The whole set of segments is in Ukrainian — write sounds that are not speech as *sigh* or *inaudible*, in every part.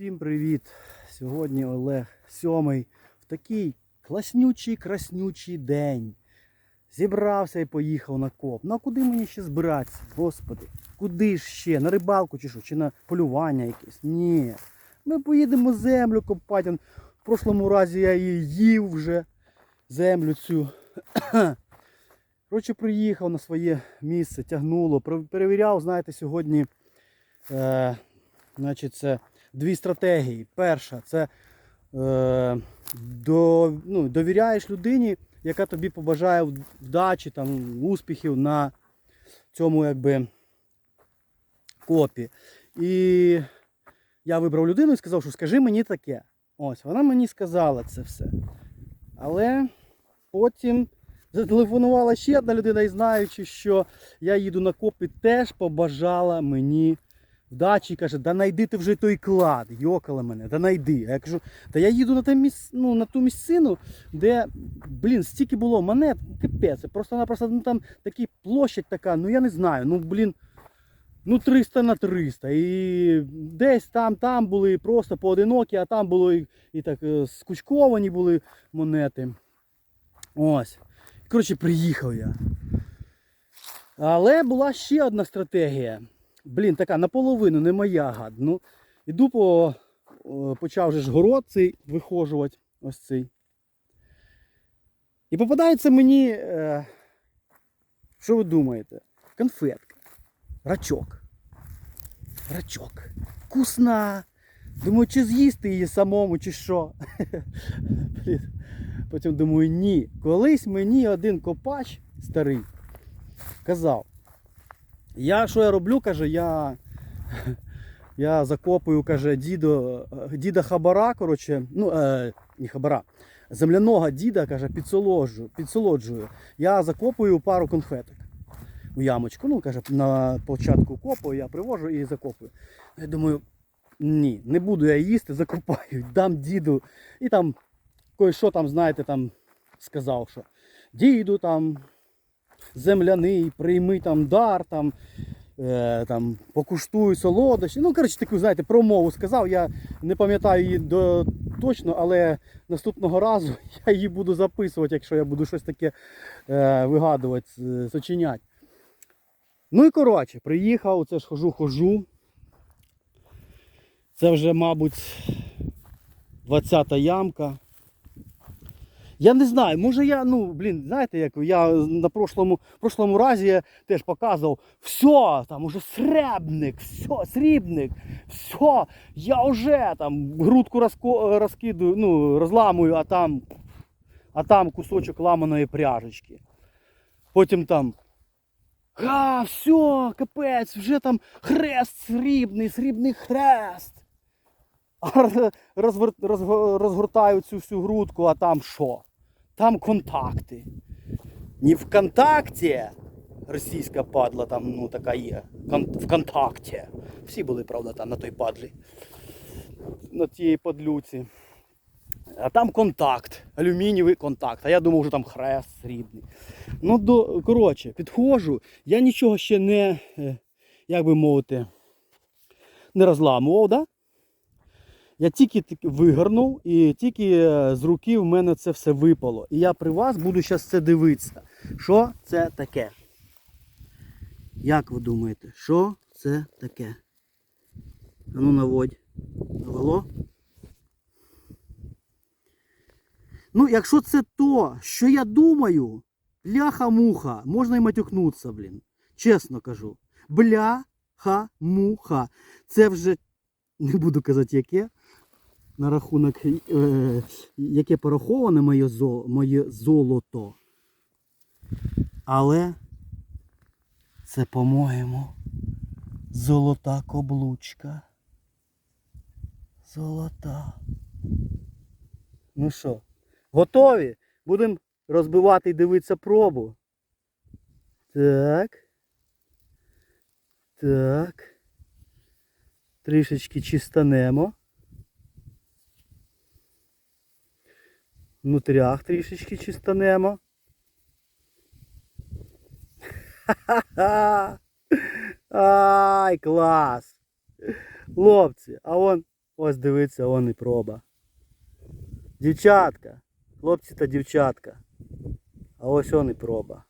Всім привіт! Сьогодні Олег сьомий в такий класнючий, краснючий день. Зібрався і поїхав на коп. Ну а куди мені ще збиратися? Господи, куди ж ще? На рибалку чи що? Чи на полювання якесь? Ні. Ми поїдемо землю копати. В прошлому разі я її їв вже землю цю. *coughs* Коротше, приїхав на своє місце, тягнуло, перевіряв, знаєте, сьогодні. Е, Значить, це дві стратегії. Перша це е, до, ну, довіряєш людині, яка тобі побажає вдачі, там, успіхів на цьому якби, копі. І я вибрав людину і сказав, що скажи мені таке. Ось, вона мені сказала це все. Але потім зателефонувала ще одна людина і знаючи, що я їду на копі, теж побажала мені вдачі і каже, да найди ти вже той клад, йокала мене, да найди. А я кажу, та я їду на, те міс... ну, на ту місцину, де, блін, стільки було монет, капець, просто-напросто ну, там така площадь така, ну я не знаю, ну блін, ну 300 на 300. І десь там, там були просто поодинокі, а там було і, і так е, скучковані були монети. Ось. Коротше, приїхав я. Але була ще одна стратегія. Блін, така наполовину, не моя гад. Ну, іду по. Почав же ж город цей вихожувати. Ось цей. І попадається мені. Е, що ви думаєте? Конфетка. Рачок. Рачок. Вкусна. Думаю, чи з'їсти її самому, чи що. *laughs* Потім думаю, ні. Колись мені один копач старий казав. Я що я роблю, каже, я, *laughs* я закопую, каже, дідо, діда хабара, коротше, ну, е, не хабара, земляного діда, каже, підсолоджую, підсолоджую. Я закопую пару конфеток у ямочку. Ну, каже, на початку копу я привожу і закопую. Я думаю, ні, не буду я їсти, закопаю, *laughs* дам діду. І там кое-що там, знаєте, там сказав, що діду там земляний, прийми там дар, там, е, там покуштуй солодощі. Ну, коротше, таку, знаєте, промову сказав. Я не пам'ятаю її до, точно, але наступного разу *laughs* я її буду записувати, якщо я буду щось таке е, вигадувати, сочиняти. Ну і коротше, приїхав, це ж хожу, хожу. Це вже, мабуть, 20-та ямка. Я не знаю, може я, ну, блін, знаєте, як я на прошлому, прошлому разі я теж показував, все, там уже сребник, все, срібник, все, я вже там грудку розко, розкидую, ну, розламую, а там, а там кусочок ламаної пряжечки. Потім там. А, все, капець, вже там хрест срібний, срібний хрест. *laughs* А розгортаю цю всю грудку, а там що? Там контакти. Не ВКонтакті. Російська падла там ну, така є. Кон- ВКонтакті. Всі були, правда, там на той падлі. На тій падлюці. А там контакт, алюмінієвий контакт. А я думав, що там хрест срібний. Ну, до, коротше, підходжу. Я нічого ще не, е, як би мовити, не розламував, да? Я тільки вигорнув і тільки е, з руки в мене це все випало. І я при вас буду зараз це дивитися. Що це таке? Як ви думаєте, що це таке? А ну наводь. Навело? Ну, якщо це то, що я думаю, бляха-муха, можна і матюкнутися, блін. Чесно кажу. Бляха-муха. Це вже не буду казати яке. На рахунок, е, яке пораховане моє, моє золото. Але це, по-моєму, золота каблучка. Золота. Ну що, готові? Будемо розбивати і дивитися пробу. Так. Так. Трішечки чистанемо. Внутрях трішечки чистанемо. Ха-ха-ха! *laughs* Ай, клас! Хлопці, а вон Ось дивиться, он і проба. Дівчатка. Хлопці та дівчатка. А ось он і проба.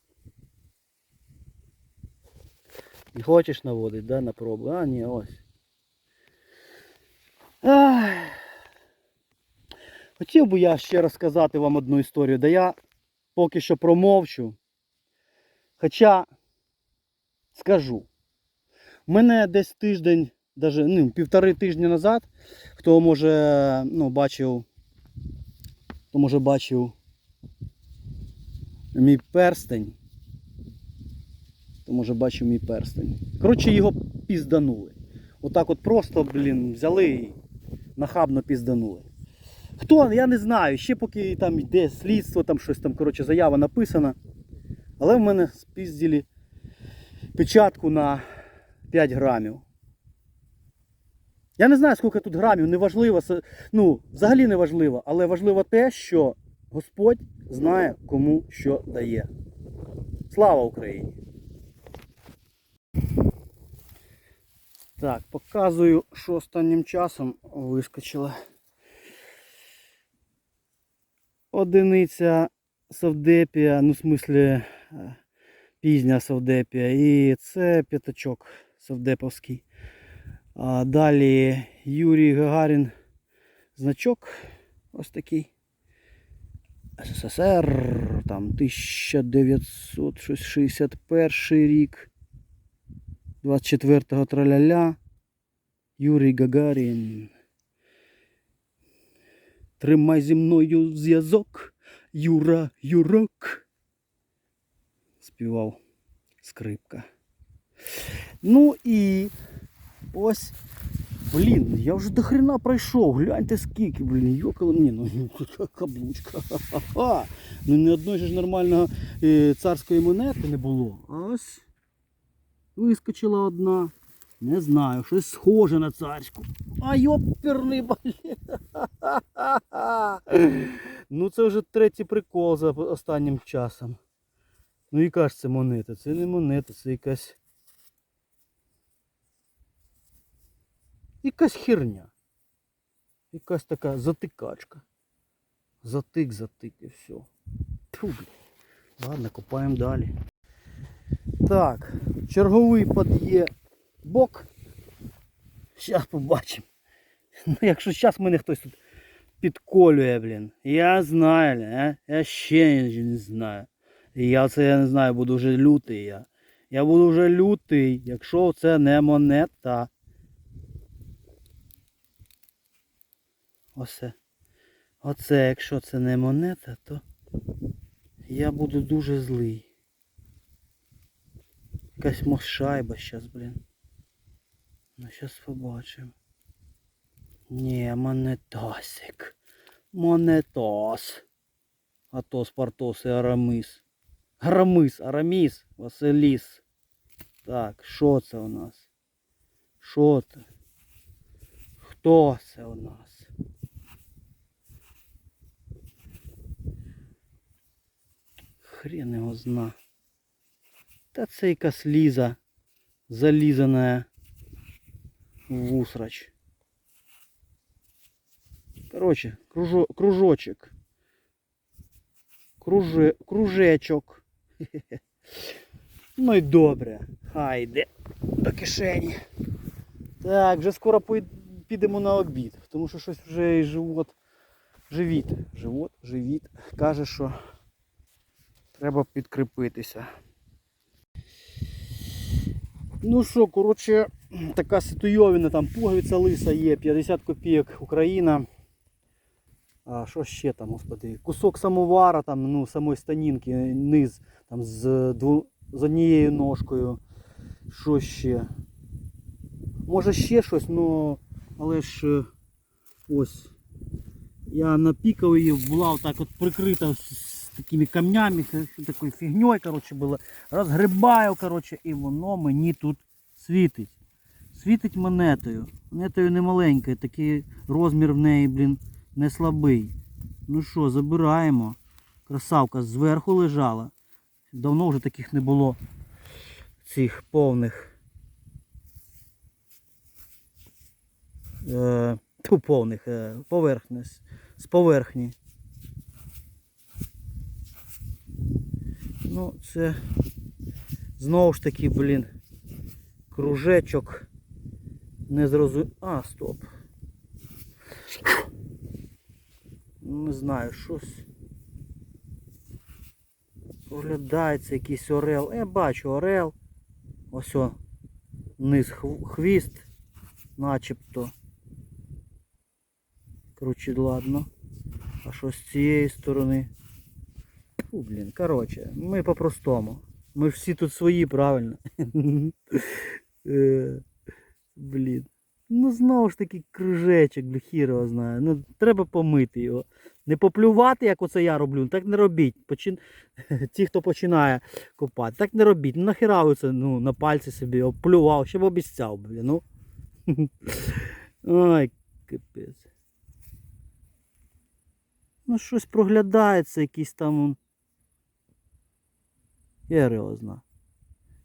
Не хочеш наводити, да, на пробу? А, ні, ось. Ах. Хотів би я ще розказати вам одну історію, да я поки що промовчу. Хоча скажу. У мене десь тиждень, даже, ну, півтори тижні назад, хто може ну, бачив, хто може бачив мій перстень. Хто може бачив мій перстень. Коротше, його пізданули. Отак от просто, блін, взяли і нахабно пізданули. Хто, я не знаю, ще поки там йде слідство, там щось там, коротше, заява написана. Але в мене спіздили печатку на 5 грамів. Я не знаю, скільки тут грамів, неважливо, ну, взагалі не важливо, але важливо те, що Господь знає, кому що дає. Слава Україні! Так, показую, що останнім часом вискочила. Одиниця Савдепія, ну, в смислі, е, пізня Савдепія. І це п'ятачок Савдеповський. А далі Юрій Гагарін значок ось такий. СССР, там 1961 рік. 24-го траляля. Юрій Гагарін. Тримай зі мною зв'язок, Юра Юрок. Співав скрипка. Ну і ось. Блін, я вже до хрена пройшов. Гляньте скільки, блін, йокало мені, ну *laughs* каблучка. Ха-ха-ха. Ну ні одної ж нормального е, царської монети не було. А ось вискочила одна. Не знаю, щось схоже на царську. А йоперний блін. Ну це вже третій прикол за останнім часом. Ну яка ж це монета? Це не монета, це якась. Якась херня. Якась така затикачка. Затик, затик і все. Тьфу, блін. Ладно, копаємо далі. Так, черговий под'є бок. Зараз побачимо. Ну, якщо зараз мене хтось тут підколює, блін. Я знаю, а? я ще не знаю. Я це я не знаю, буду вже лютий я. Я буду вже лютий, якщо це не монета. Оце. Оце, якщо це не монета, то я буду дуже злий. Якась мов шайба зараз, блін. Ну зараз побачимо. Ні, монетасик. Монетос. Атос, Партос і Арамис. Арамис, Араміс, Василіс. Так, що це у нас? Що це? Хто це у нас? Хрен його зна. Та це якась ліза залізана в усрач. Короче, кружо, кружочек. Круже, кружечок. *laughs* Ну і добре. Хай йде до кишені. Так, вже скоро підемо на обід, тому що щось вже і живот. Живіт. Живот, живіт. Каже, що треба підкріпитися. Ну що, коротше, *clears throat* така ситуйовина, там пуговиця лиса є, 50 копійок Україна. А що ще там, господи? Кусок самовара, там, ну, самої станінки, низ там, з, дву, з однією ножкою. Що ще? Може ще щось, ну, але ж е, ось. Я напікав її, була отак от прикрита такими камнями, такою фігньою, коротше, було. Розгрибаю, коротше, і воно мені тут світить. Світить монетою. Монетою не маленькою, такий розмір в неї, блін, не слабий. Ну що, забираємо. Красавка зверху лежала. Давно вже таких не було цих повних. Е, повних е, поверхні, з- з поверхні. Ну, це знову ж таки, блін, кружечок. Не зрозумів. А, стоп. Не знаю, щось. Оглядається якийсь орел. Я бачу орел. Ось о, низ хвіст, начебто. Коротше, ладно. А що з цієї сторони? Фу, блін, коротше, ми по-простому. Ми ж всі тут свої, правильно? *laughs* Е, Блін. Ну знову ж таки кружечок, його знає. Ну треба помити його. Не поплювати, як оце я роблю, так не робіть. Почин... *laughs* Ті, хто починає копати, так не робіть. Ну нахіра ви це ну, на пальці собі оплював, щоб обіцяв, блін. Ну. *laughs* Ой, капець. Ну щось проглядається, якийсь там. Я його знаю.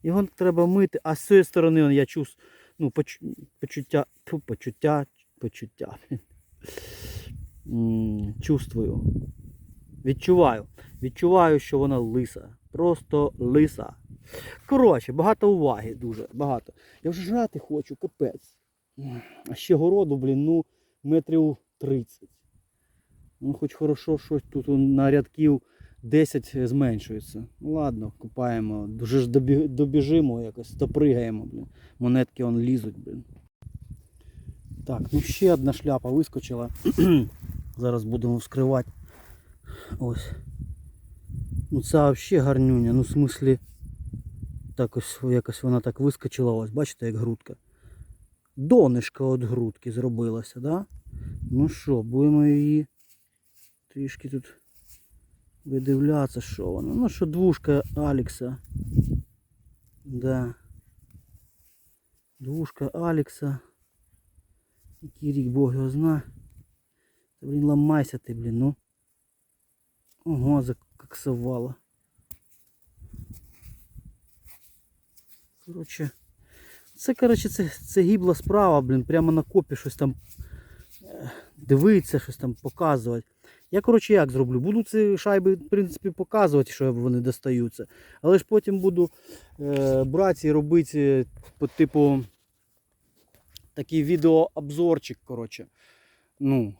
Його треба мити, а з цієї сторони он, я чув ну, поч... почуття, почуття, почуття. Чувствую. Відчуваю. Відчуваю, що вона лиса. Просто лиса. Коротше, багато уваги, дуже багато. Я вже жрати хочу, капець. А ще городу, блін, ну, метрів 30. Ну, хоч хорошо, щось тут на рядків 10 зменшується. Ну ладно, купаємо. Дуже ж добіжимо якось, допригаємо, блін. Монетки он лізуть, блін. Так, ну ще одна шляпа вискочила. *clears throat* Зараз будемо вскривати. Ось. Ну це взагалі гарнюня. Ну, в смислі, так ось якось вона так вискочила. Ось, бачите, як грудка. Донишка від грудки зробилася, да? Ну що, будемо її трішки тут видивлятися, що вона. Ну що двушка Алікса. Да. Двушка Алекса. Який рік Бог його зна. Та, блін, ламайся ти, блін, ну. Ого, закоксувала. Коротше. Це, коротше, це, це гібла справа, блін, прямо на копі щось там е, дивитися, щось там показувати. Я, коротше, як зроблю? Буду ці шайби, в принципі, показувати, що вони достаються. Але ж потім буду е, брати і робити по типу такий відеообзорчик, коротше. Ну.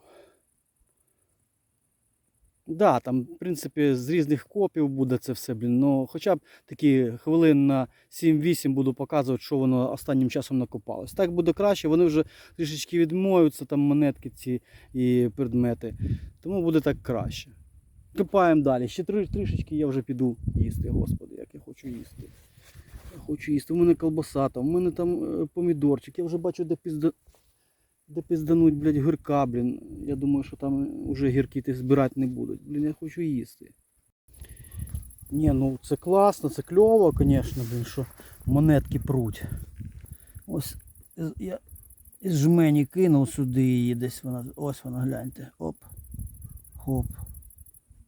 Да, там, в принципі, з різних копів буде це все, блін. Ну, хоча б такі хвилин на 7-8 буду показувати, що воно останнім часом накопалось. Так буде краще, вони вже трішечки відмоються, там монетки ці і предмети. Тому буде так краще. Копаємо далі. Ще трішечки я вже піду їсти, господи, як я хочу їсти. Я хочу їсти. У мене колбаса, там, у мене там е, помідорчик. Я вже бачу, де пізда... Де піздануть, блядь, гірка, блін. Я думаю, що там вже гірки ти збирати не будуть. Блін, я хочу їсти. Ні, ну це класно, це кльово, звісно, блін, що монетки пруть. Ось я із жмені кинув сюди її десь вона. Ось вона, гляньте. Оп. Хоп.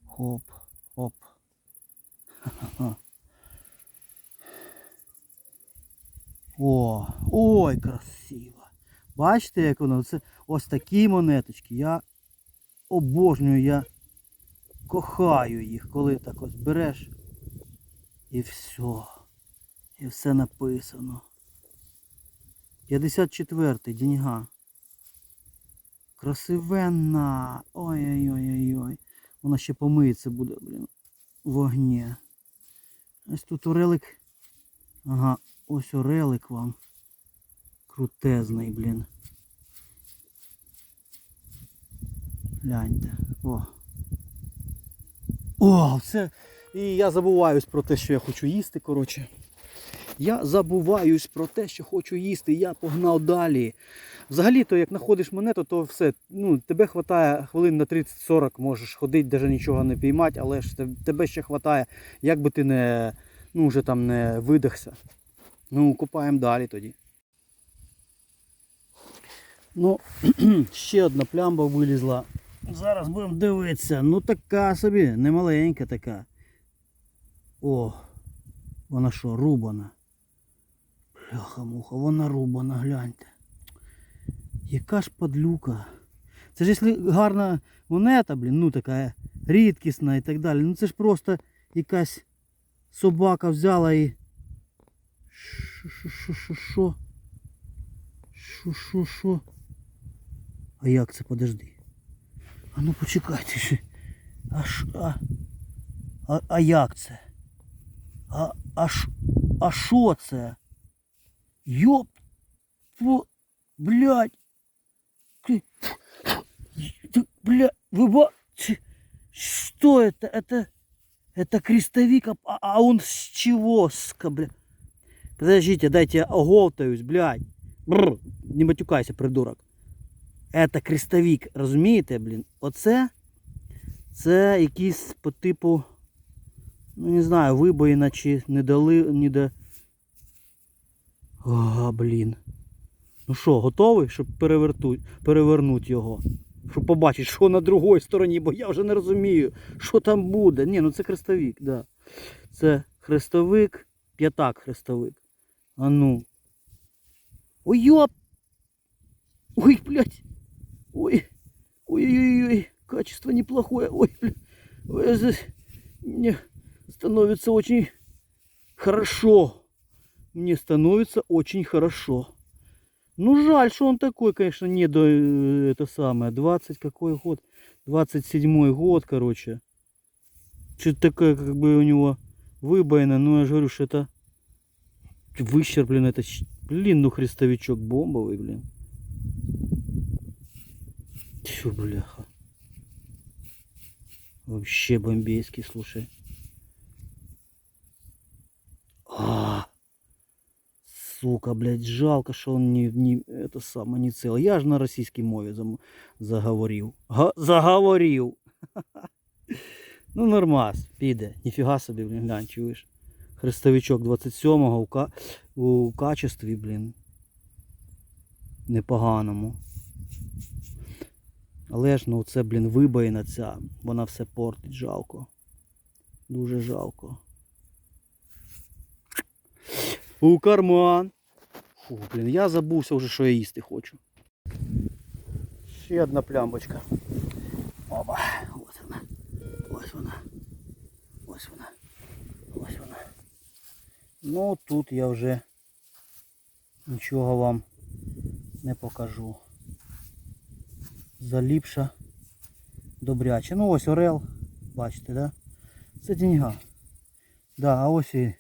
Хоп. Оп. Ха-ха-ха. *laughs* О, ой, красиво. Бачите, як воно? Це ось такі монеточки. Я обожнюю, я кохаю їх, коли так ось береш. І все. І все написано. 54-й деньга. Красивенна. Ой-ой-ой-ой-ой. Вона ще помиється буде, блін. Вогні. Ось тут орелик. Ага, ось орелик вам. Крутезний, блін. Гляньте. О. О, це. І я забуваюсь про те, що я хочу їсти, коротше. Я забуваюсь про те, що хочу їсти. Я погнав далі. Взагалі-то, як знаходиш монету, то все. Ну, тебе хватає хвилин на 30-40, можеш ходити, навіть нічого не піймати, але ж тебе ще хватає, як би ти не, ну, вже там не видихся. Ну, купаємо далі тоді. Ну, *clears throat* ще одна плямба вилізла. Зараз будемо дивитися. Ну така собі, немаленька така. О, вона що, рубана. Бляха-муха, вона рубана, гляньте. Яка ж падлюка. Це ж якщо гарна монета, блін, ну така рідкісна і так далі. Ну це ж просто якась собака взяла і. Що, що, що, що, що? Що, що, що? А як це, подожди? А ну почекайте ще. А ш, а, а, а як це? А, а, ш, а що це? Йоп, блядь. Бля, вы ба... Что это? Это, это крестовик, а, а он с чего, ска, бля? Подождите, дайте я оговтаюсь, блядь. Бррр, не матюкайся, придурок. Это крестовик, розумієте, блін? Оце, це якийсь по типу, ну не знаю, вибоїна чи не дали, не до... А, блін. Ну що, готовий, щоб перевернути його? Щоб побачити, що на другій стороні, бо я вже не розумію, що там буде. Ні, ну це хрестовик, да. Це хрестовик, п'ятак хрестовик. А ну. Ой, йоп! Ой, блядь! Ой, ой-ой-ой, качество неплохое. Ой. Ой, за- мне становится очень хорошо. Мне становится очень хорошо. Ну, жаль, что он такой, конечно, не до, э, это самое, 20 какой год, 27 год, короче. Что-то такое, как бы у него выбоина, ну, я же говорю, что это выщер, блин, это, блин, ну, хрестовичок бомбовый, блин. Тьфу, бляха. Вообще бомбейский, слушай. А, сука, блядь, жалко, что он не, не это самое не цел. Я же на российской мове заговорил. Га, заговорил. *laughs* Ну, нормас, піде. Ніфіга собі, блін, глянь, чуєш. Хрестовичок 27-го у, у качестві, блін. Непоганому. Але ж ну це, блін, вибоїна ця. Вона все портить, жалко. Дуже жалко. У карман. Фу, блін, я забувся вже, що я їсти хочу. Ще одна плямбочка. Опа, ось вона. Ось вона. Ось вона. Ось вона. Ну тут я вже нічого вам не покажу. Заліпша добряче. Ну ось орел, бачите, да? Це деньга. Да, а ось і.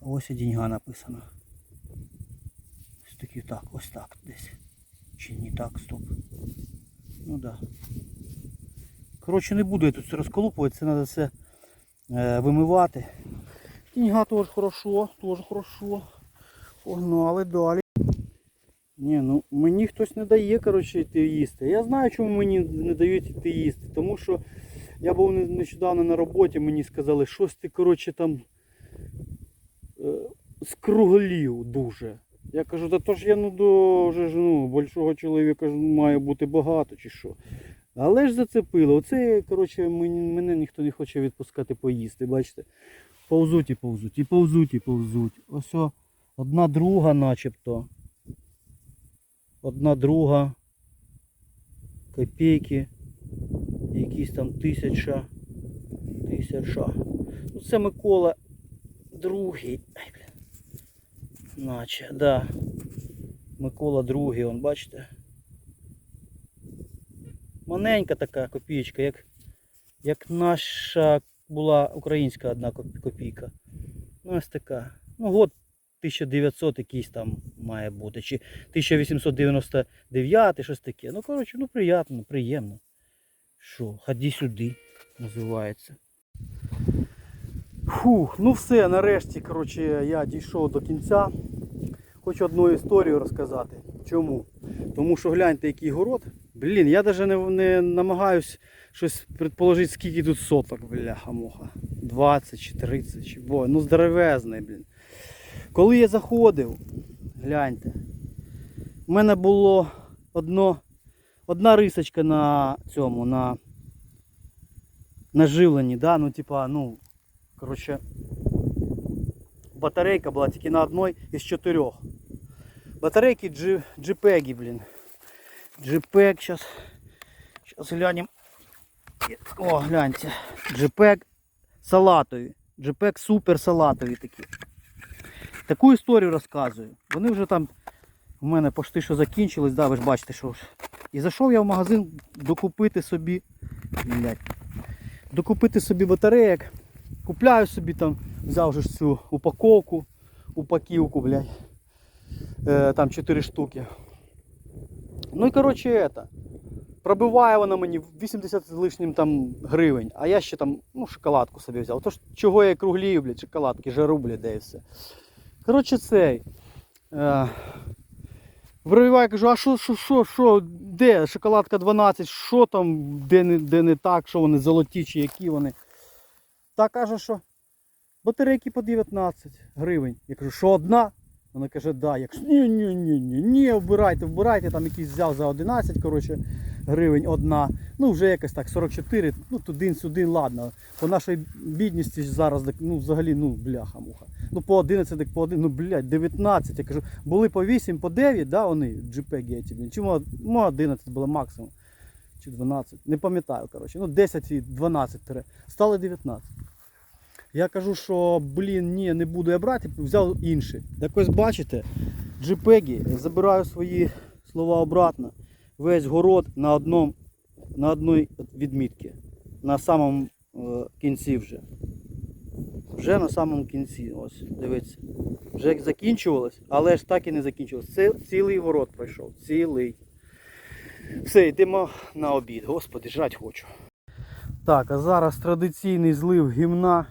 Ось і деньга написано. Ось такі так, ось так десь. Чи не так, стоп. Ну да. Коротше, не буду я тут все розколупувати, це треба все е, вимивати. Деньга теж хорошо, теж хорошо. Погнали далі. Ні, ну мені хтось не дає, коротше, йти їсти. Я знаю, чому мені не дають йти їсти. Тому що я був нещодавно на роботі, мені сказали, щось ти, коротше, там е, скруглів дуже. Я кажу, та то ж я ну дуже ж, ну, большого чоловіка ж має бути багато чи що. Але ж зацепило. Оце, коротше, мене ніхто не хоче відпускати поїсти. Бачите? Повзуть і повзуть, і повзуть, і повзуть. Ось одна друга начебто. Одна друга. Копійки. Якісь там тисяча. Тисяча. Ну це Микола другий. Наче, да. Микола другий, он бачите? Маленька така копійка, як, як наша була українська одна копійка. Ну ось така. Ну год 1900 якийсь там має бути. Чи 1899, щось таке. Ну, коротше, ну приємно, приємно. Що, ході сюди, називається. Фух, ну все, нарешті, коротше, я дійшов до кінця. Хочу одну історію розказати. Чому? Тому що гляньте, який город. Блін, я навіть не, не намагаюсь щось предположити, скільки тут соток, бляха-муха. 20 чи 30, чи бо, ну здоровезний, блін. Коли я заходив, гляньте, в мене було одно, одна рисочка на цьому, на, на живленні, да? ну типа, ну, коротше, батарейка була тільки на одній із чотирьох. Батарейки G, JPEG, блін. JPEG, сейчас, сейчас глянем. О, гляньте. JPEG салатові. JPEG супер салатові такі. Таку історію розказую. Вони вже там у мене почти що закінчились, да, ви ж бачите, що ж. І зайшов я в магазин докупити собі. Блядь, докупити собі батареїк. Купляю собі там, взяв вже цю упаковку, упаківку, блядь. Е, там 4 штуки. Ну і коротше это. Пробиває вона мені 80 з лишнім там гривень, а я ще там ну, шоколадку собі взяв. Тож чого я круглію, блядь, шоколадки, жару, блядь, де і все. Коротше, цей. Е, кажу, а що, що, що, що, де? Шоколадка 12, що там, де не, де не так, що вони золоті чи які вони. Та каже, що батарейки по 19 гривень. Я кажу, що одна? Вона каже, да. Я кажу, ні, ні, ні, ні, ні, вбирайте, вбирайте, там якийсь взяв за 11, коротше, гривень одна. Ну, вже якось так, 44, ну туди-сюди, ладно. По нашій бідності зараз, ну, взагалі, ну, бляха-муха. Ну, по 11, так по 1, ну, блядь, 19. Я кажу, були по 8, по 9, да, вони, ці, блін. Чому ну, 11 було максимум. Чи 12, не пам'ятаю, коротше. Ну, 10 і 12 тире. Стали 19. Я кажу, що блін, ні, не буду я брати, взяв інші. Так ось бачите, JPEG, забираю свої слова обратно. Весь город на одному, на одній відмітці. На самому е, кінці вже. Вже на самому кінці. Ось, дивіться. Вже закінчувалось, але ж так і не закінчилось. Це цілий город пройшов. Цілий. Все, йдемо на обід. Господи, жрать хочу. Так, а зараз традиційний злив гімна.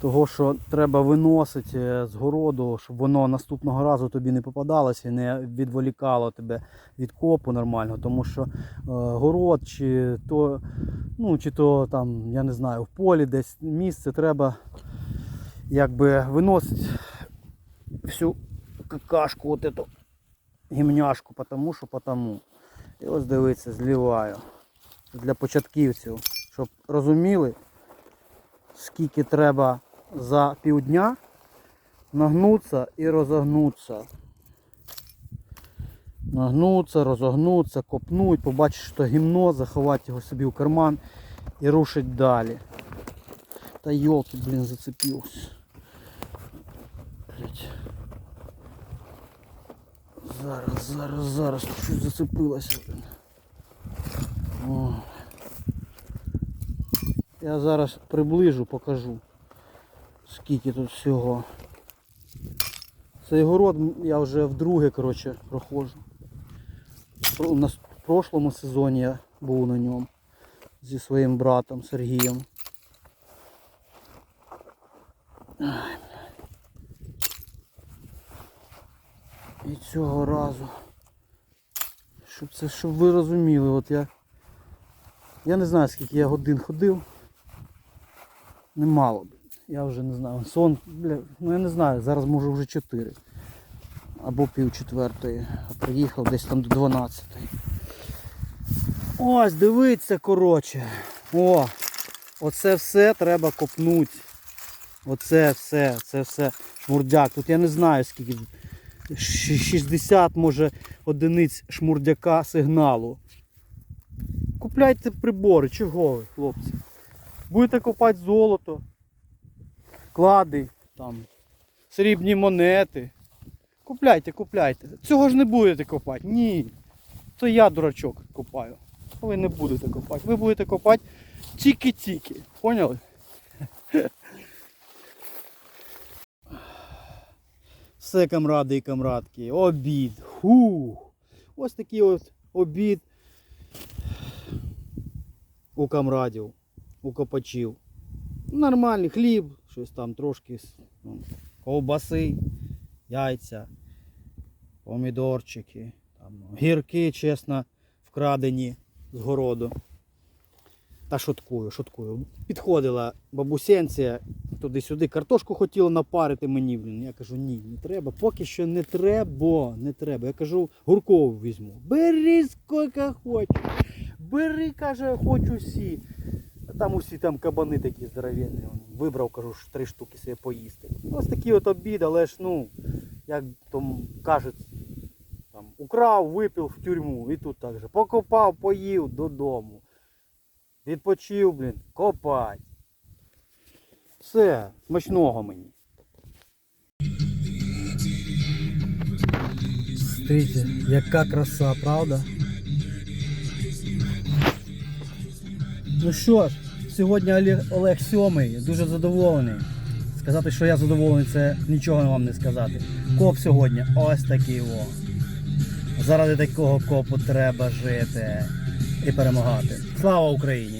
Того, що треба виносити е, з городу, щоб воно наступного разу тобі не попадалося і не відволікало тебе від копу нормально. Тому що е, город чи то, ну, чи то там, я не знаю, в полі десь місце треба якби виносити всю какашку, от эту гімняшку, потому що потому. І ось дивіться, зливаю. Для початківців, щоб розуміли, скільки треба за півдня нагнутися і розогнутися. Нагнутися, розогнутися, копнуть, побачити, що гімно, заховати його собі в карман і рушить далі. Та йолки, блін, зацепився. Зараз, зараз, зараз щось зацепилося. Я зараз приближу, покажу, скільки тут всього. Цей город я вже вдруге коротше, проходжу. В прошлому сезоні я був на ньому зі своїм братом Сергієм. І цього разу. Щоб це, щоб ви розуміли, от я. Я не знаю скільки я годин ходив. Немало. Я вже не знаю. Сон, бля, ну я не знаю, зараз може вже 4. Або пів четвертої. А приїхав десь там до 12. Ось, дивіться, коротше. О! Оце все треба копнути. Оце все, це все шмурдяк. Тут я не знаю скільки. 60 може одиниць шмурдяка сигналу. Купляйте прибори, чого ви, хлопці? Будете копати золото, клади, там, срібні монети. Купляйте, купляйте. Цього ж не будете копати. Ні. То я дурачок копаю. Ви не будете копати. Ви будете копати тільки-тільки. Поняли? *laughs* Все, камради і камрадки. Обід. Хух. Ось такий от обід у камрадів, у копачів. Нормальний хліб, щось там трошки ну, ковбаси, яйця, помідорчики, там, гірки, чесно, вкрадені з городу. Та шуткую, шуткую. Підходила бабусенція туди-сюди, картошку хотіла напарити мені, блін. Я кажу, ні, не треба. Поки що не треба, не треба. Я кажу, гуркову візьму. Бери скільки хочеш. Бери, каже, хоч усі. Там усі там кабани такі здоровенні. Вибрав, кажу, три штуки собі поїсти. Ось такий от обід, але ж ну, як там кажуть, там, украв, випив в тюрму. І тут так же. Покопав, поїв додому. Відпочив, блін, копать. Все, смачного мені. Смотрите, яка краса, правда? Ну що ж, сьогодні Олег, Сьомий, дуже задоволений. Сказати, що я задоволений, це нічого вам не сказати. Коп сьогодні ось такий о. Заради такого копу треба жити і перемагати. Слава Україні!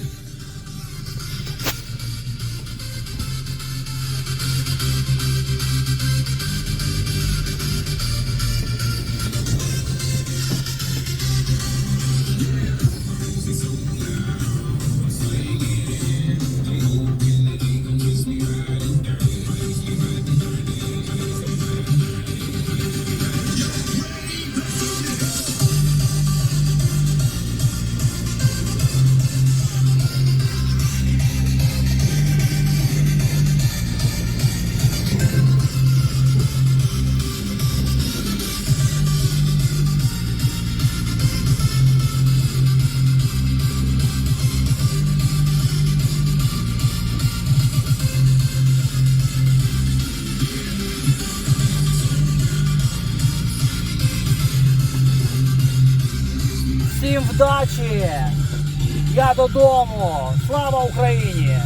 Додому! Слава Україні!